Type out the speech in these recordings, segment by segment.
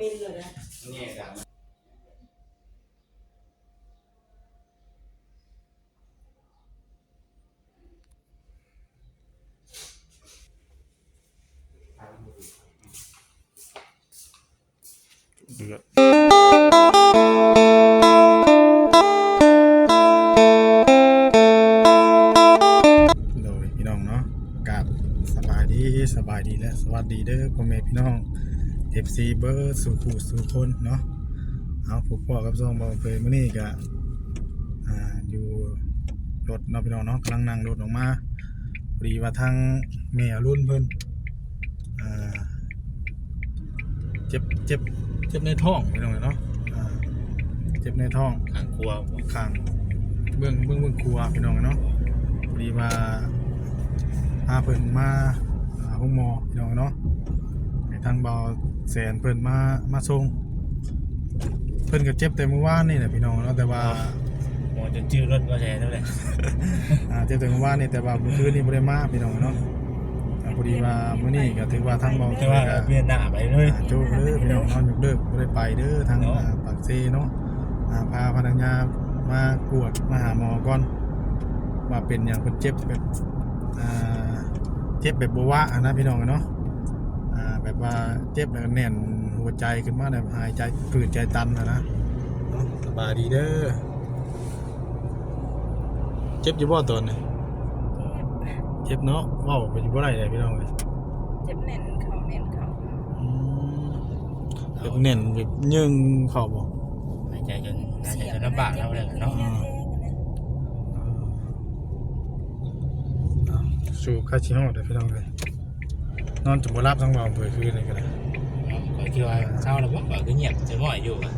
เป็นเลยนะนี่ครับ เดือดโดยพี่น้องเนาะกับสบายดีสบายดีและสวัสดีเด้อพ่อแม่พี่น้อง FC เบอร์สู่คู่สู่คนเนาะเอาผู้พ่อกับซองบอเฟยมื้อนี้ก็อ่าอยู่รถเนาะพี่น้องเนาะกำลังนั่งรถออกมาพอดีว่าทางแม่รุ่นเพิ่นอ่าเจ็บเจ็บเจ็บในท้องพี่น้องเนาะอ่าเจ็บในท้องข้างครัวข้างเบื้องเบื้องเบื้องครัวพี่น้องเนาะพอดีว่าพาเพิ่นมาหาห้องหมอพี่น้องเนาะให้ทางเบา แสนเพิ่นมามาส่งเพิ่นก็เจ็บแต่เมื่อวานนี่แหละพี่น้องเนาะแต่ว่าหมอจนชื่อรถว่าแช่นั่นแหละอ่าเจ็บแต่เมื่อวานนี่แต่ว่าเมื่อคืนนี่บ่ได้มาพี่น้องเนาะอ่าพอดีว่ามื้อนี้ก็ถือว่าทางเบาแต่ว่าก็เปลี่ยนหน้าไปเลยอ่าโจกเด้อพี่น้องนอนยกเลิกบ่ได้ไปเด้อทางเนาะอ่าปากเซเนาะอ่าพาพนักงานมากวดมาหาหมอก่อนว่าเป็นอย่างเพิ่นเจ็บแบบอ่าเจ็บแบบบ่วะอะนะพี่น้องเนาะ อ่าแบบว่าเจ็บแล้วก็แน่นหัวใจขึ้นมาแบบหายใจฝืดใจตันนะนะเนาะสบายดีเด้อเจ็บอยู่บ่ตอนนี้เจ็บเนาะเว้าไปอยู่บ่ได้เลยพี่น้องเอ้ยเจ็บแน่นเขาแน่นเขาอืมแบบแน่นแบบยึงเข้าบ่หายใจจนหายใจจนลำบากแล้วเลยเนาะสู่ค่าชิฮอดเลยพี่น้องเลย นอนจนบ่รับทั้งวันเปิดคืนเลยก็ได้ก็คิดว่าเศร้าแล้วก็คือเงียบจะง่อยอยู่อะ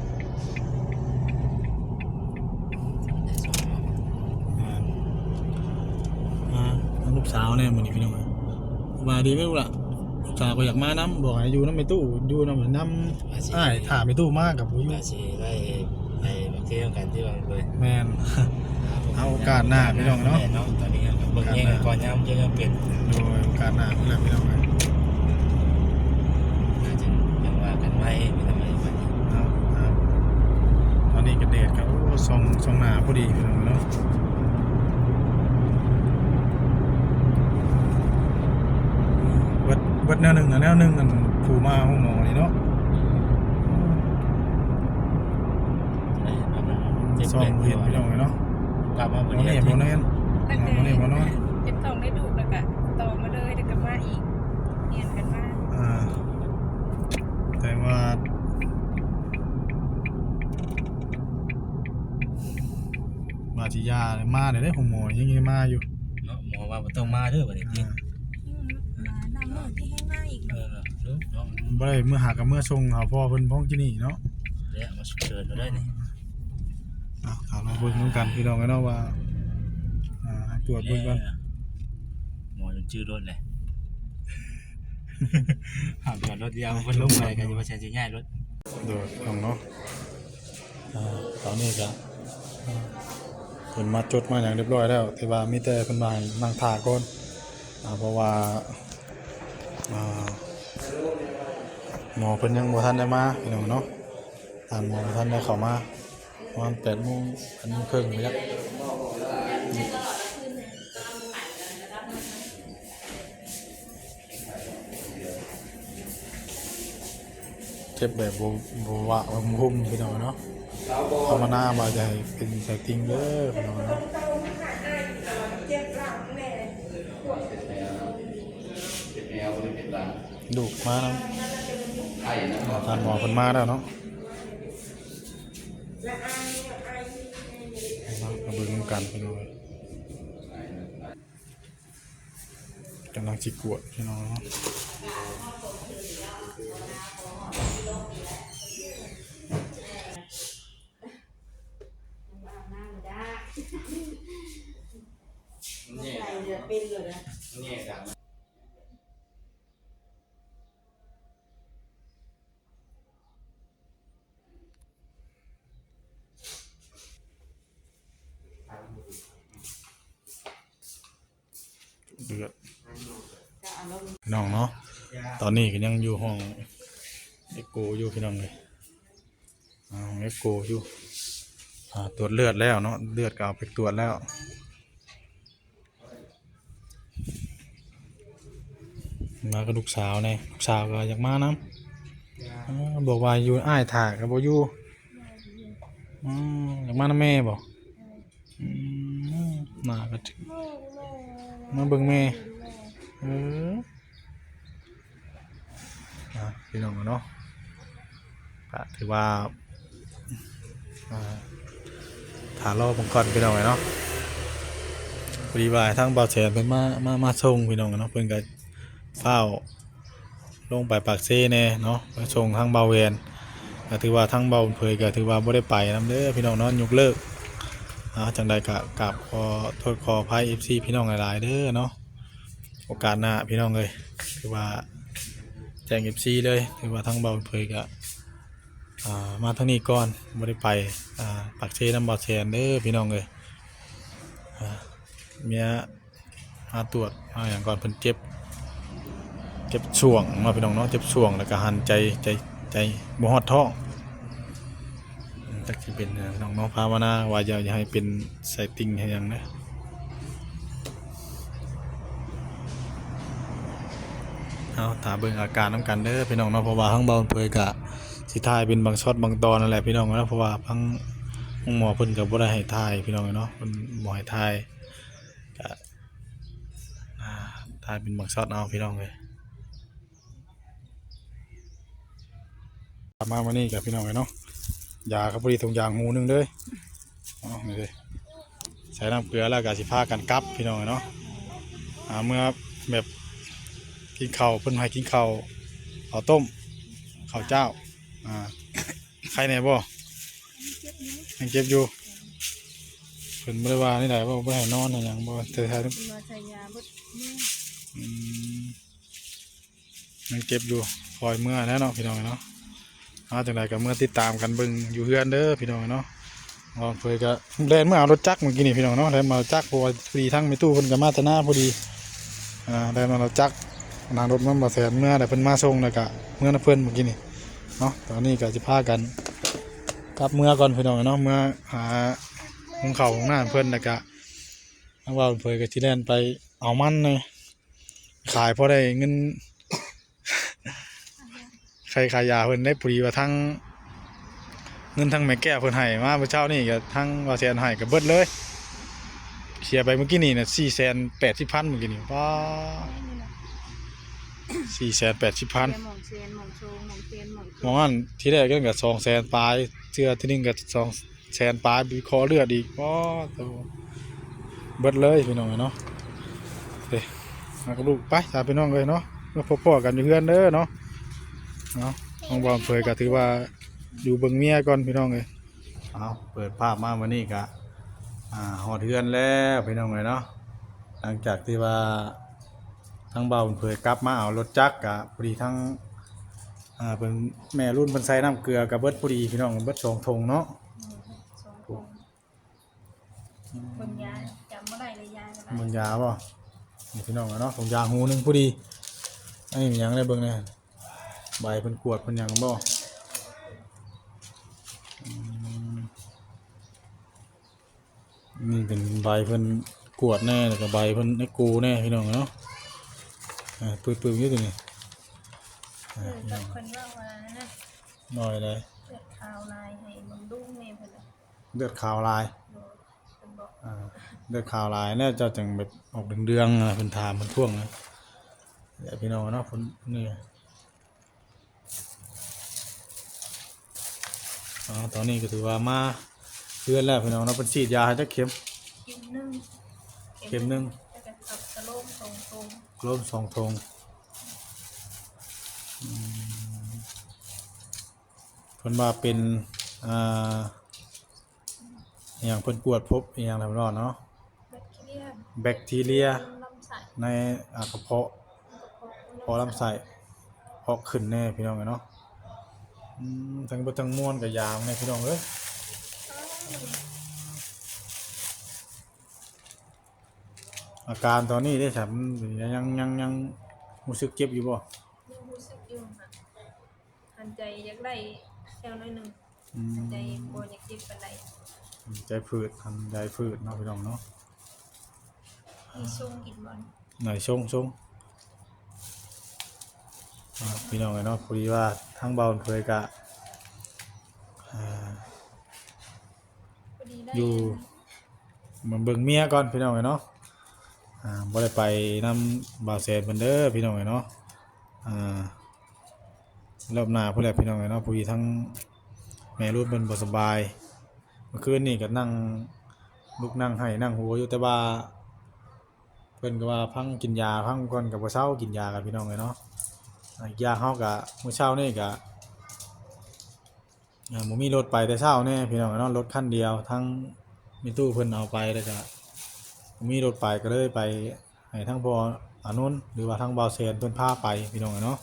อ่าอ่าน้องลูกสาวเนี่ยมื้อนี้พี่น้องเอ้ยสบายดีไหมลูกล่ะลูกสาวก็อยากมานํบอกให้อยู่นำในตู้อยู่นำนำอ้ายถามในตู้มากกับบ่อยู่ก็สิได้ไปบางทีต้องการที่ว่าเลยแม่นเอาโอกาสหน้าพี่น้องเนาะเนาะตอนนี้ก็เบิ่งแย่งกันก่อนยามจะเปลี่ยนโดยโอกาสหน้าพุ่นแหละพี่น้องเอ้ย น่าจะยังว่ากันไว้ไม่ทำไมบัดนี้ เอาเอาตอนนี้ก็เดทก็โอ้ ส่องส่องหน้าพอดีพี่น้องเนาะเบิดเบิดแนวหนึ่งนะแนวหนึ่งกันผูมาห้องหมอนี่เนาะได้ประมาณเจ็ดซอแปงดเห็นพี่น้องเนาะกลับมาโมวันนี้เน่โมเน่ตั้งแต่โมเน่โมน้อยเจ็บท้องได้ดูแล้วก็ต่อมาเลยเดี๋ยวก็มาอีกเนียนกันมากอ่าแต่ว่า มาจิยาเนี่ยมาเดี๋ยวได้ห้องหมอยังยังมาอยู่เนาะหมอว่าบ่ต้องมาเด้อบัดนี้จริงมาน้ำมือที่ให้มาอีกเออเนาะเนาะบ่ได้เมื่อหากับเมื่อชงหาพ่อเพิ่นพ้องที่นี่เนาะเนี่ยมาฉุกเฉินมาได้นี่อะถามมาเบิ่งเหมือนกันพี่น้องกันเนาะว่าอ่าตรวจเบิ่งกันหมอจนชื่อรถเลยหามจอดรถเดียวเพิ่นลงไปกันจะมาใช้สิง่ายรถ โดยของเนาะอ่าตอนนี้ก็อ่า เพิ่นมาจดมาอย่างเรียบร้อยแล้วแต่ว่ามีแต่เพิ่นมาให้นั่งท่าก่อนเพราะว่าหมอเพิ่นยังบ่ทันได้มาพี่น้องเนาะทางหมอบ่ทันได้เข้ามาประมาณ8โมงอันนี้ครึ่งไปแล้วเจ็บแบบบ่บ่วะบ่หุ่มพี่น้องเนาะ ภาวนาว่าจะให้เป็นสายติงเด้อพี่น้องนาะดูกมาแล้วทานหมอคนมาแล้วเนาะมาเบิ่งกันพี่น้องกำลังจิกวดพี่น้องเนาะ นี่ ใส่เดือเป็นเลยนะ นี่ครับ เดือด จะเอาลง พี่น้องเนาะ ตอนนี้ก็ยังอยู่ห้องเอ็กโกอยู่พี่น้องเลยเอาเอ็กโกอยู่ตรวจเลือดแล้วเนาะเลือดก็เอาไปตรวจแล้วมากับลูกสาวเนี่ยลูกสาวก็อยากมานํอ๋อบอกว่าอยู่อ้ายถ่าก็บ่อยู่อ๋ออยากมานํแม่บอืมาก็ถึงมาเบิ่งแม่เออ พี่น้องเนาะก็ถือว่าอ่าถ่ารอผมก่อนพี่น้องเนาะพอดีว่าทางเบาแสนเพิ่นมามามาส่งพี่น้องเนาะเพิ่นก็เฝ้าลงไปปากเซ่แน่เนาะไปส่งทางเบาเวนก็ถือว่าทั้งเบาเผยก็ถือว่าบ่ได้ไปนำเด้อพี่น้องเนาะยกเลิกอ่าจังใดก็กราบขอโทษขออภัย FC พี่น้องหลายๆเด้อเนาะโอกาสหน้าพี่น้องเลยถือว่า แจ้ง FC เลยถือว่าทั้งเบาเผยก็มาทางนี้ก่อนบ่ได้ไปปากเซ่นำเบาแซนเด้อพี่น้องเลยเมียมาตรวจมาอย่างก่อนเพิ่นเจ็บ เจ็บช่วงเนาพี่น้องเนาะเจ็บช่วงแล้วก็หันใจใจใจบ่ฮอดท้องจักสิเป็นน้องน้องภาวนาว่าอย่าอย่าให้เป็นไซติงให้ยังนะ เอาถามเบิ่งอาการน้ำกันเด้อพี่น้องเนาะเพราะว่าทั้งเบาเผยกะสิทายเป็นบางช็อตบางตอนนั่นแหละพี่น้องเนาะเพราะว่าทั้งหมอเพิ่นก็บ่ได้ให้ทายพี่น้องเนาะเพิ่นบ่ให้ทายก็อ่าทายเป็นบางช็อตเอาพี่น้องเลยมาวันนี้กับพี่น้องเลยเนาะยาครับพอดีถุงยางหูหนึงเลยเนาะนี่เลยใส่น้ำเกลือแล้วก็สิพากันกลับพี่น้องเลยเนาะอ่าเมื่อแบบ กินข้าวเพิ่นให้กินข้าวข้าวต้มข้าวเจ้าอ่าใครแหนบ่ยังเจ็บอยู่เพิ่นบ่ได้ว่านี่ไหนว่าบ่ให้นอนอะไรหยังบ่แต่ถ้ามาใส่ยาบดเนี่ยอืมยังเจ็บอยู่คอยเมื่อแล้วเนาะพี่น้องเนาะเอาจังไดก็เมื่อติดตามกันเบิ่งอยู่เฮือนเด้อพี่น้องเนาะลองเคยก็แลนเมื่อเอารถจักรเมื่อกี้นี่พี่น้องเนาะแลนมาเอจักรพอดีทั้งมีตู้เพิ่นก็มาแตหน้าพอดีอ่าแลนมาเอาจักร นางรถมันบ่แสนเมื่อแต่เพิ่นมาส่งแล้วก็เมื่อนะเพิ่นเมื่อกี้นี่เนาะตอนนี้ก็สิพากันกลับเมื่อก่อนพี่น้องเนาะเมื่อหาหุงข้าของหน้าเพิ่นแล้วก็ทางว่าเพิ่นก็สิแล่นไปเอามันเลยขายเพราะได้เงินใครขายยาเพิ่นได้ปรีว่าทั้งเงินทั้งแม่แก้วเพิ่นให้มาเมื่อเช้านี่ก็ทั้งว่าแสนให้ก็เบิดเลยเคลียร์ไปเมื่อกี้นี่น่ะสี่แสนแปดสิบพันเมื่อกี้นี่ว้านี่นะ สี่แสนแปดสิบพันหมองเซียนหมองโชงหมองเซียนหมองโชมองอันที่แรกก็กับสองแสนปลายเสื้อที่นึงกับสองแสนปลายบีคอเลือดอีกว้าตัวเบิดเลยพี่น้องเนาะเฮ้ยมากับลูกไปตามพี่น้องเลยเนาะเมื่อพบพ่อกันอยู่เพื่อนเด้อเนาะเนาะน้องบอมเผยก็ถือว่าอยู่เบิ่งเมียก่อนพี่น้องเลยเอาเปิดภาพมาวันนี้ก็อ่าหอดเทือนแล้วพี่น้องเลยเนาะหลังจากที่ว่า ทั้งเบาเผยกลับมาเอารถจักรกะพอดีทั้งอ่าเป็นแม่รุ่นเป็นใส่น้ำเกลือกับเบิดพอดีพี่น้องเบิดสองทงเนาะสองคนคนยาจำเมื่อไรเลยยาก็ได้เบิ่งยาป่ะนี่พี่น้องเนาะผมยางหูหนึงพอดีอันนี้มีหยังได้เบิ่งเนี่ยใบเป็นกวดเป็นหยังบ่อืมนี่เป็นใบเพิ่นกวดแน่แล้วก็ใบเพิ่นไอ้กูแน่พี่น้องเนาะ อ่าปื้อๆอยู่ตัวนี้เออกับคนว่าว่านะหน่อยเลยเปิดข่าวลายให้มึงดูแม่เพิ่นน่ะเลือดขาวลายโดยเพิ่นบอกอ่าเลือดขาวลายเนี่ยจะจังแบบออกเดืองๆนะเพิ่นถามเพิ่นท่วงนะเดี๋ยวพี่น้องเนาะเพิ่นนี่อ๋อตอนนี้ก็ถือว่ามาเพื่อนแล้วพี่น้องเนาะเพิ่นฉีดยาให้จักเข็ม กินหนึ่งเข็มหนึ่ง แล้วก็ขับตะโลมตรงตรงก ลมสองทงอืมเพิ่นว่าเป็น อ่าอย่างเพิ่นกวดพบอย่างไรบ่รอดเนาะแบคทีเรียแบคทีเรียในอากระเพาะพอลำไส้เพาะขึ้นแน่พี่น้องเอ้ยเนาะทั้งบทั้งมวนกับยามแน่พี่น้องเอ้ย อาการตอนนี้ได้ฉันยังยังยังรู้สึกเจ็บอยู่บ่ยังรู้สึกอยู่ค่ะหอันใจอยากได้แซวน้อยหนึงอืมใจบ่อยากเจ็บปานใดใจฝืดทำใจฝืดเนาะพี่น้องเนาะมีซุ่งกินบ่หน่อยชงชงอ่าพี่น้องเนาะพอดีว่าทั้งเบาเคยกะอ่าพอดีได้อยู่มันเบิ่งเมียก่อนพี่น้องเนาะ อ่าบ่ได้ไปนำบาวแสนเพิ่นเด้อพี่น้องเนาะอ่ารอบหน้าพุ่นแหละพี่น้องเนาะพอดีทั้งแม่รูดเพิ่นบ่สบาย เมื่อคืนนี่ก็นั่งลุกนั่งให้นั่งหัวอยู่แต่ว่าเพิ่นก็ว่าพังกินยาพังก่อนก็บ่เช้ากินยากันพี่น้องเนาะยาเฮาก็มื้อเช้านี่ก็อ่าบ่มีรถไปแต่เช้าแน่พี่น้องเนาะรถคันเดียวทั้งมีตู้เพิ่นเอาไปแล้วก็ มีรถไปก็เลยไปให้ทั้งพออนุนหรือว่าทั้งบาเซนเพิ่นพาไปพี่น้องอเนาะ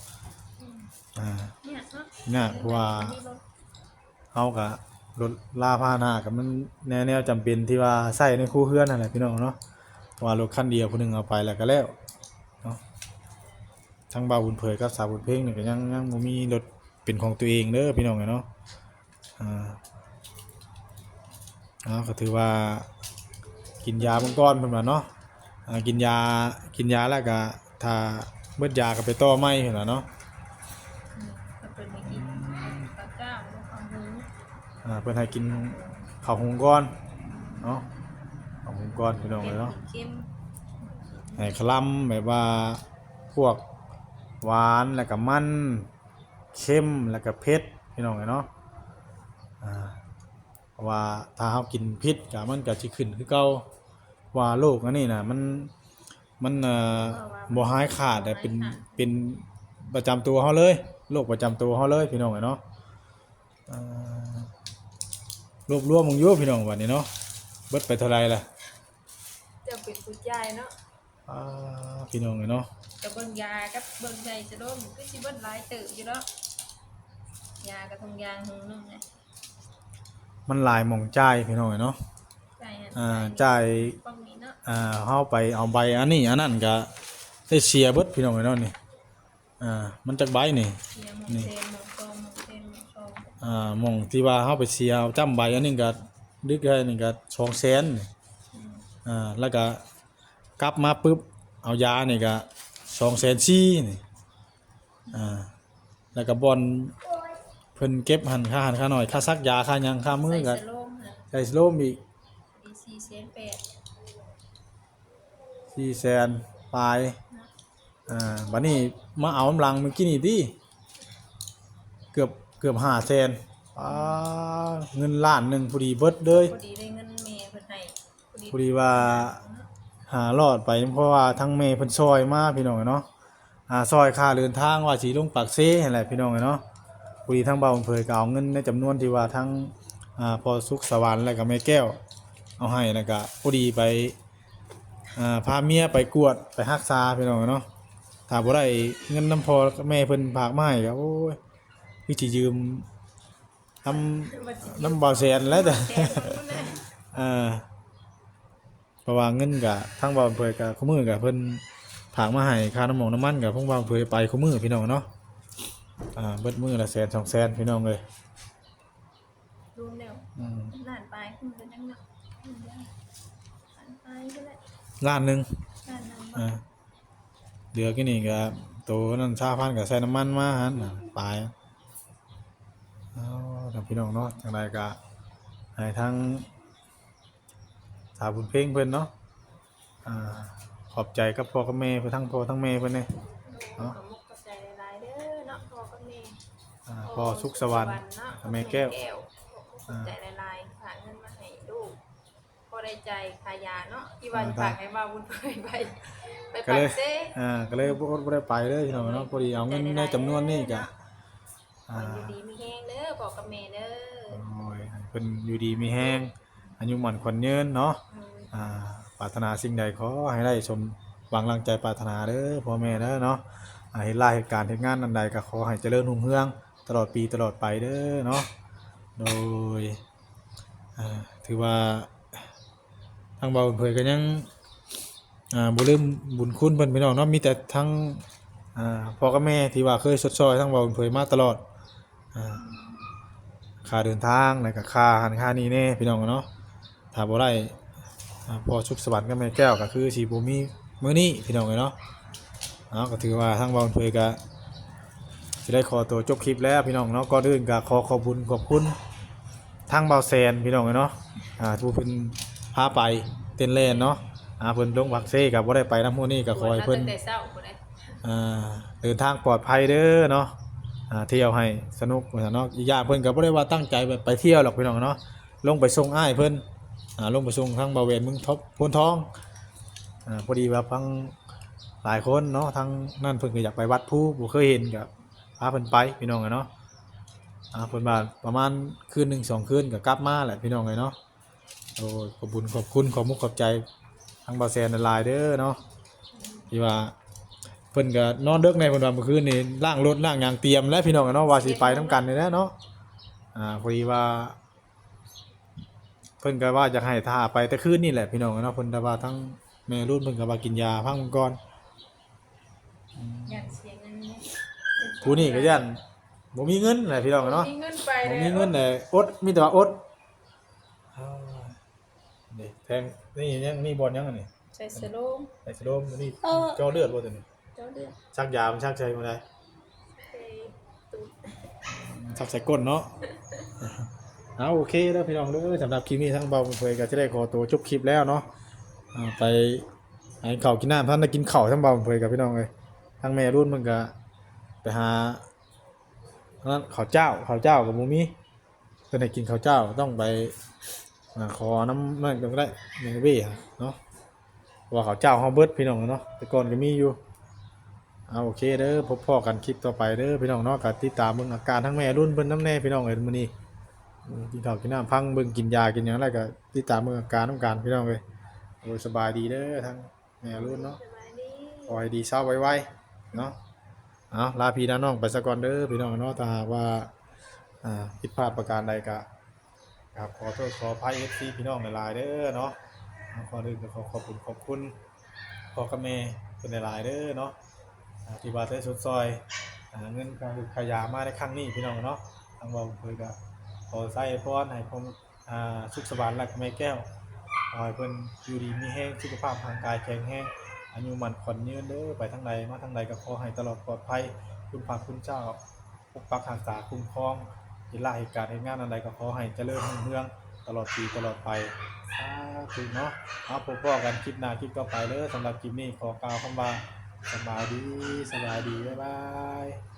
อ่าเนี่ยเนาะเนี่ยเพราะว่าเฮาก็รถลาพาหนะก็มันแนวแนวจำเป็นที่ว่าใช้ในคู่เฮือนนั่นแหละพี่น้องเนาะว่ารถคันเดียวผู้หนึ่งเอาไปแล้วก็แล้วเนาะทั้งบาบุญเผยกับสาวบุญเพ่งนี่ก็ยังยังมีรถเป็นของตัวเองเด้อพี่น้องเนาะอ่าเอาก็ถือว่า กินยาเบื้องต้นเพิ่นว่าเนาะอ่ากินยากินยาแล้วก็ถ้าเบิดยาก็ไปต่อไม่เพิ่นว่าเนาะอืมก็เป็นให้กินปลาเก้าลูกเอาหมูอ่าเพิ่นให้กินข้าวหุงก้อนเนาะข้าวหุงก้อนพี่น้องเลยเนาะ เค็มให้คลำแบบว่าพวกหวานแล้วก็มันเค็มแล้วก็เผ็ดพี่น้องเลยเนาะอ่าเพราะว่าถ้าเฮากินพิษก็มันก็สิขึ้นคือเก่า ว่าโรคอันนี้น่ะมันมันเอ่อบ่หายขาดแต่เป็นเป็นประจำตัวเฮาเลยโรคประจำตัวเฮาเลยพี่น้องเนาะอ่ารวบรวมมึงอยู่พี่น้องวันนี้เนาะเบิดไปเท่าไหร่ล่ะจะเป็นผู้ใหญ่เนาะอ่าพี่น้องเนาะจะเบิ่งยากับเบิ่งใจจะโดนก็สิเบิ่งหลายเติบอยู่เนาะยากระทงยางหงนึงไงมันหลายหม่องจ่ายพี่น้องเนาะใจ อันอ่าจ่ายป้องนี้เนาะอ่าเฮาไปเอาใบอันนี้อันนั้นก็ได้เสียเบิดพี่น้องเนาะนี่อ่ามันจักใบนี่ เสียหมองนี่เทนหมองซองหมองเทนหมองซองอ่าหม่องที่ว่าเฮาไปเสียเอาจำใบอันนี้ก็ดึกได้นี่ก็200,000นี่อืมอ่าแล้วก็กลับมาปุ๊บเอายานี่ก็200,000นี่อ่าแล้วก็บอนเพิ่นเก็บหันค่าหันค่าหน่อยค่าซักยาค่าหยังค่ามือใส่ก็สโลมฮะใช้สโลมอีก ดีซีเซนแปดสี่แสนปลาย อ่าบัดนี้มาเอากำลังเมื่อกี้นี่ดิเกือบเกือบห้าแสนอ่าเงินล้านหนึ่งพอดีเบิดเลย พอดีได้เงินเมย์เพิ่นให้พอดีว่า หารอดไปเพราะว่าทั้งเมย์เพิ่นซอยมาพี่น้องเนาะอ่าซอยค่าเดินทางว่าสีลงปากเซ่นั่นแหละพี่น้องเนาะพอดีทั้งเบาเผยก็เอาเงินในจำนวนที่ว่าทั้งอ่าพอสุขสวรรค์แล้วก็แม่แก้ว เอาให้แล้วก็พอดีไปอ่าพาเมียไปกวดไปรักษาพี่น้องเนาะถ้าบ่ได้เงินน้ำพอแม่เพิ่นฝากมาให้ก็โอ้ยพี่สิยืมน้ำน้ำบ่าวแสนแล้วแต่แสนพุ่นน่ะเออเพราะว่าเงินก็ทางบ่าวอำเภอก็คู่มือก็เพิ่นฝากมาให้ค่าน้ำหมองน้ำมันก็พวกบ่าวอำเภอไปคู่มือพี่น้องเนาะอ่าเบิดมือละแสนสองแสนพี่น้องเลยรวมแล้วอืม ล้านปลายขึ้นเป็นยังเนาะอืมได้ล้านปลายก็ได้ ล้านหนึงล้านหนึงบ่อ่าเดือกี่นี่ก็ตัวนั้นชาพันก็ใส่น้ำมันมาหั่นน่ะปลายเอาทางพี่น้องเนาะจังไดก็ให้ทั้งสาวบุญเพ่งเพิ่นเนาะอ่าขอบใจกับพ่อกับแม่เพิ่นทั้งพ่อทั้งแม่เพิ่นเนี่ยขอมุกกระจายหลายๆเด้อเนาะพ่อกับแม่อ่าพ่อสุขสวรรค์เนาะแม่แก้วขอมุกกระจา ใจขายยาเนาะที่ว่าจะฝากให้ว่าบุญเผยไปไปก็ปัเลกยเซ่อ่าก็เลยบ่บ่ได้ไปเลยพี่น้องเนาะพอดีเอาเงินในจำนวนนี้ก็ขอ่าออยู่ดีมีแห้งเด้อบอกกับแม่เด้อโอ้ยให้เพิ่นอยู่ดีมีแฮงอายุหมันขวัญยืนเนาะ อืมอ่าปรารถนาสิ่งใดขอให้ได้สมหวังรังใจปรารถนาเด้อพ่อแม่เด้อเนาะอ่าเฮ็ดลายเหตุการณ์เฮ็ดงานอันใดก็ขอให้เจริญรุ่งเรือง ตลอดปีตลอดไปเด้อเนาะโดยอ่าถือว่า ทางเบาเผยก็ยังอ่าบ่ลืมบุญคุณเพิ่นพี่น้องเนาะมีแต่ทั้งอ่าพ่อกับแม่ที่ว่าเคยสดซอยทั้งเบาเผยมาตลอดอ่าค่าเดินทางแล้วก็ค่าหันค่านี้แน่พี่น้องเนาะถ้าบ่ได้อ่าพอชุกสวรรค์กับแม่แก้วก็คือสิบ่มีมื้อนี้พี่น้องเอ้ยเนาะเอาก็ถือว่าทางเบ่าเผยก็สิได้ขอตัวจบคลิปแล้วพี่น้องเนาะก่อนอื่นก็ขอขอบคุณขอบคุณทางเบาแซนพี่น้องเอ้ยเนาะอ่าผู้เพิ่นาไปเต้นเล่นเนาะอ่าเพิ่นลงวักเซ่ก็บ่ได้ไปนำมื้อนี้ก็ขอให้เพิ่นตั้งแต่เช้าพุ่นเลยอ่าเดินทางปลอดภัยเด้อเนาะอ่าเที่ยวให้สนุกว่าซั่นเนาะอีกอย่างเพิ่นก็บ่ได้ว่าตั้งใจแบบไปเที่ยวหรอกพี่น้องเนาะลงไปส่งอ้ายเพิ่นอ่าลงไปส่งทางบริเวณเมึงทบพนทองอ่าพอดีว่าพังหลายคนเนาะทางนั่นเพิ่นก็อยากไปวัดผู้บ่เคยเห็นก็พาเพิ่นไปพี่น้องอะเนาะอ่าเพิ่นว่าประมาณคืนหนึงสองคืนก็กลับมาแหละพี่น้องเลยเนาะ โอ้ยขอบคุญขอบคุณขอบมุกขอบใจทางบ่าวแซนหลายๆเด้อเนาะที่ว่าเพิ่นก็นอนดึกในเพิ่นว่าเมื่อคืนนี่ล้างรถล้างหยางเตรียมแล้วพี่น้องอะเนาะว่าสิไปนํกันนี่แหละเนาะอ่าพอดีว่า เพิ่นก็ว่าจะให้ท่าไปแต่คืนนี่แหละพี่น้องอะเนาะเพิ่นแต่ว่าทั้งแม่รุ่นเพิ่นก็ว่ากินยาพังมันก่อนอยากเสียเงินเนี่ยผู้นี่ก็ยันบ่มีเงินแหละพี่น้องอะเนาะมีเงินไปบ่เลยมีเงินเลยอดมีแต่ว่าอดอ้าว นี่แทงนี่ยังมีบอลยังอันนี่ใส่สโลม ไอ้สโลมนี่เออเจาะเลือดบ่ตัวนี้เจ้าเลือกชักยามันชักใจบ่ได้ไปตูดทับใส่ก้นเนาะเอาโอเคแล้วพี่น้องเด้อสำหรับคลิปนี้ทั้งเบาเผยก็จะได้ขอตัวจบคลิปแล้วเนาะอ่าไปให้ข้าวกินน้ำท่านได้กินข้าวทั้งเบาเผยกับพี่น้องเลยทั้งแม่รุ่นมันก็ไปหาอันนั้นข้าวเจ้าข้าวเจ้ากับมูมี่เพื่อนให้กินข้าวเจ้าต้องไปอ่า ขอน้ำนั่นก็ได้ในเบ้เนาะว่าเขาเจ้าเฮาเบิดพี่น้องเนาะแต่ก่อนก็มีอยู่เอาโอเคเด้อพบพ่อกันคลิปต่อไปเด้อพี่น้องเนาะก็ติดตามเบิ่งอาการทั้งแม่รุ่นเพิ่นน้ำแน่พี่น้องเอ้ยมื้อนี้กินข้าวกินน้ำพังเบิ่งกินยากินหยังอะไรก็ติดตามเบิ่งอาการน้ำการพี่น้องเอ้ยโอ้ยสบายดีเด้อทั้งแม่รุ่นเนาะสบายดีขอให้ดีเศร้าไวๆเนาะเอาลาพี่ลาน้องไปซะก่อนเด้อพี่น้องเนาะถ้าหากว่าอ่าผิดพลาดประการใดก็ ครับขอโทษขออภัย FC พี่น้องหลายๆเด้อเนาะขออื่นขอขอบคุณขอบคุณพ่อกับแม่เพิ่นหลายๆเด้อเนาะที่ว่าได้สุดซอยเงินการขยามาในครั้งนี้พี่น้องเนาะทางเราเคยก็ขอใส่พรให้ผมอ่าสุขสบายและแม่แก้วขอให้เพิ่นอยู่ดีมีแห้งสุขภาพทางกายแข็งแรงอายุมันขวัญยืนเด้อไปทางใดมาทางใดก็ขอให้ตลอดปลอดภัยคุณพระคุณเจ้าปกปักรักษาคุ้มครอง เวลาเหตุการณ์เหตุงานอะไรก็ขอให้เจริญรุ่งเรืองตลอดปีตลอดไปสาธุเนาะเอาพบกันคลิปหน้าคลิปต่อไปเลยสำหรับคลิปนี้ขอกล่าวคำว่าสบายดีสบายดีบ๊ายบาย